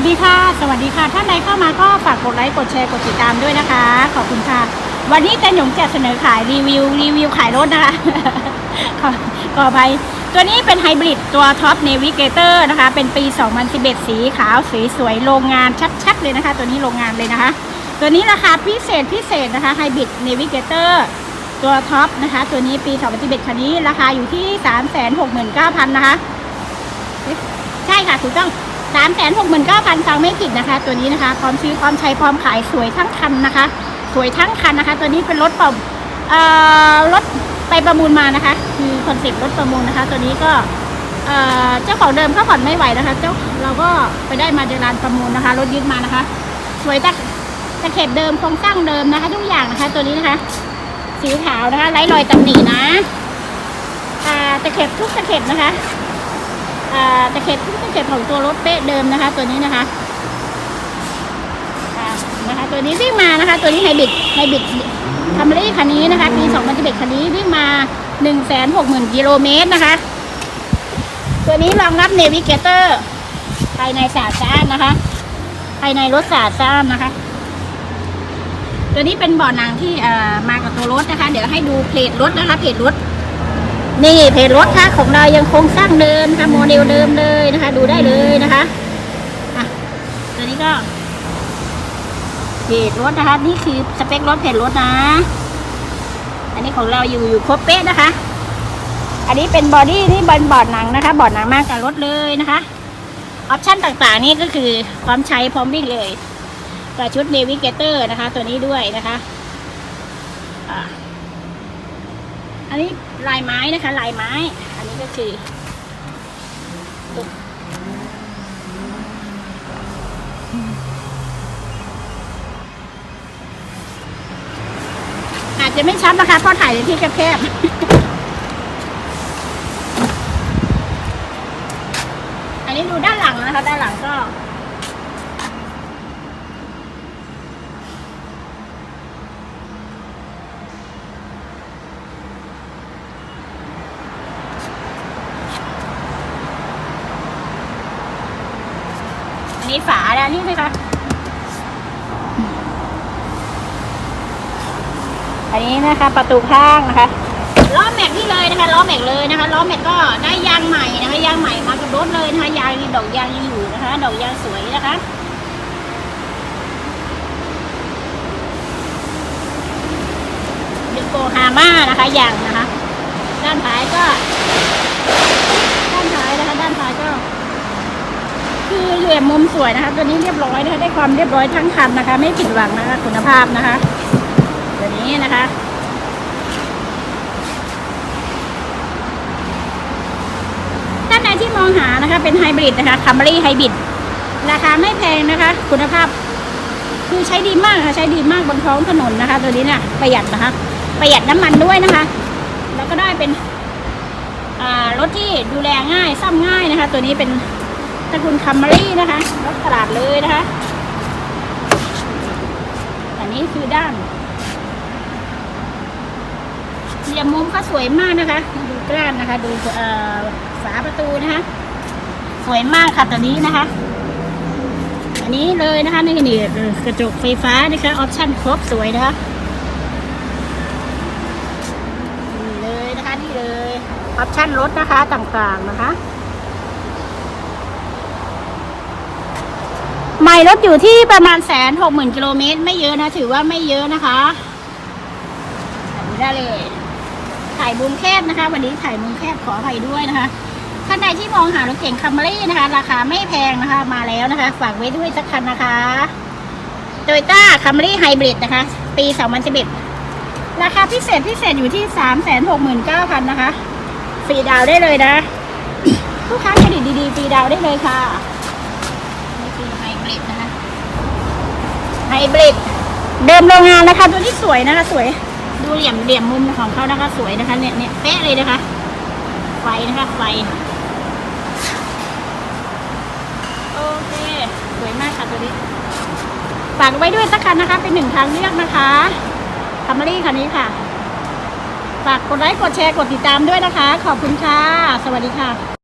วัสดีค่ะ สวัสดีค่ะ ท่านใดเข้ามาก็ฝากกดไลค์ กดแชร์ กดติดตามด้วยนะคะ ขอบคุณค่ะ วันนี้เต้นหยงจะเสนอขายรีวิว รีวิวขายรถนะคะ ขอขอไปตัวนี้เป็นไฮบริดตัวท็อปเนวิเกเตอร์นะคะ เป็นปี 2011 สีขาวสีสวยโรงงานชัดๆเลยนะคะ ตัวนี้โรงงานเลยนะคะ ตัวนี้ราคาพิเศษพิเศษนะคะไฮบริดเนวิเกเตอร์ตัวท็อปนะคะ ตัวนี้ปี 2011 คันนี้ราคาอยู่ที่ 369,000 นะคะ ใช่ค่ะถูกต้อง 3 6 9 0 0 0ฟังไม่ผิดนะคะ ตัวนี้นะคะ พร้อมซื้อพร้อมใช้พร้อมขายสวยทั้งคันนะคะ สวยทั้งคันนะคะ ตัวนี้เป็นรถป่าเอ่อรถไปประมูลมานะคะคือคอนเซ็ปต์รถประมูลนะคะ ตัวนี้ก็เอ่อเจ้าของเดิมเขาผ่อนไม่ไหวนะคะ เจ้าเราก็ไปได้มาจากร้านประมูลนะคะ รถยึดมานะคะ สวยตะตะเข็บเดิมโครงสร้างเดิมนะคะ ทุกอย่างนะคะ ตัวนี้นะคะ สีขาวนะคะไร้รอยตำหนินะอ่าตะเข็บทุกตะเข็บนะคะ ตะเข็บทุกตะเข็บของตัวรถเป๊ะเดิมนะคะ ตัวนี้นะคะอ่านะคะ ตัวนี้วิ่งมานะคะ ตัวนี้ไฮบริดไฮบริดคัมรี่คันนี้นะคะปี2011คันนี้วิ่งมา 160,000กิโลเมตรนะคะ ตัวนี้รองรับเนวิเกเตอร์ภายในสาซ่านนะคะ ภายในรถสาซ่านนะคะ ตัวนี้เป็นเบาะหนังที่เอ่อมากับตัวรถนะคะ เดี๋ยวให้ดูเพลทรถนะคะเพจรถ นี่เพจรถค่ะของเรายังคงสร้างเดิมค่ะโมเดลเดิมเลยนะคะ ดูได้เลยนะคะอะตัวนี้ก็เพจรถนะคะ นี่คือสเปครถเพจรถนะ อันนี้ของเราอยู่อยู่ครบเป๊ะนะคะ อันนี้เป็นบอดี้นี่บอลบอดหนังนะคะ บอดหนังมากกับรถเลยนะคะออปชั่นต่างๆนี่ก็คือพร้อมใช้พร้อมวิ่งเลยกับชุดเนวิเกเตอร์นะคะ ตัวนี้ด้วยนะคะอ่า อันนี้ลายไม้นะคะ ลายไม้ อันนี้ก็คืออาจจะไม่ชัดนะคะเพราะถ่ายในที่แคบๆ อันนี้ดูด้านหลังนะคะ ด้านหลังก็ อันนี้ฝาแล้วนี่เลยค่ะอันนี้นะคะ ประตูข้างนะคะล้อแม็กนี่เลยนะคะล้อแม็กเลยนะคะล้อแม็กก็ได้ยางใหม่นะคะยางใหม่มากับรถเลยนะคะยางดอกยางยังอยู่นะคะ ดอกยางสวยนะคะดิโกฮาม่านะคะยางนะคะ ด้านท้ายก็ ด้านท้ายนะคะ ด้านท้ายก็ คือเหลี่ยมมุมสวยนะคะ ตัวนี้เรียบร้อยนะคะได้ความเรียบร้อยทั้งคันนะคะ ไม่ผิดหวังนะคะ คุณภาพนะคะตัวนี้นะคะท่านใดที่มองหานะคะ เป็นไฮบริดนะคะคัมบรีไฮบริดราคาไม่แพงนะคะ คุณภาพ คือใช้ดีมากค่ะใช้ดีมากบนท้องถนนนะคะ ตัวนี้เนี่ยประหยัดนะคะ ประหยัดน้ำมันด้วยนะคะ แล้วก็ได้เป็นรถที่ดูแลง่ายซ่อมง่ายนะคะ ตัวนี้เป็น ตระกูลคัมมารี่นะคะรถตลาดเลยนะคะ อันนี้คือด้านเหลี่ยมมุมก็สวยมากนะคะ ดูกล้านนะคะ ดูเอ่อฝาประตูนะคะ สวยมากค่ะตัวนี้นะคะ อันนี้เลยนะคะนี่นี่กระจกไฟฟ้านะคะออปชั่นครบสวยนะคะนี่เลยนะคะนี่เลยออปชั่นรถนะคะต่างๆนะคะ ใหม่รถอยู่ที่ประมาณแสนหกหมื่นกิโลเมตร ไม่เยอะนะ ถือว่าไม่เยอะนะคะแบบนี้ได้เลย ถ่ายมุมแคบนะคะ วันนี้ถ่ายมุมแคบขออภัยด้วยนะคะท่านใดที่มองหารถเก่งคัมมารี่นะคะ ราคาไม่แพงนะคะ มาแล้วนะคะ ฝากไว้ด้วยสักคันนะคะโตโยต้าคัมมารี่ไฮบริดนะคะ ปี2011ราคาพิเศษพิเศษอยู่ที่ 369,000นะคะฟรีดาวได้เลยนะ ลูกค้าเครดิตดีๆฟรีดาวได้เลยค่ะ ริดนะคะไฮบริดเดิมโรงงานนะคะตัวนี้สวยนะคะสวย ดูเหลี่ยมเหลี่ยมมุมของเขานะคะสวยนะคะเนี่ยเนี่ยเป๊ะเลยนะคะ ไฟนะคะไฟโอเคสวยมากค่ะตัวนี้ฝากไว้ด้วยสักคันนะคะ เป็นหนึ่งทางเลือกนะคะคัมมารี่คันนี้ค่ะ ฝากกดไลค์กดแชร์กดติดตามด้วยนะคะ ขอบคุณค่ะ สวัสดีค่ะ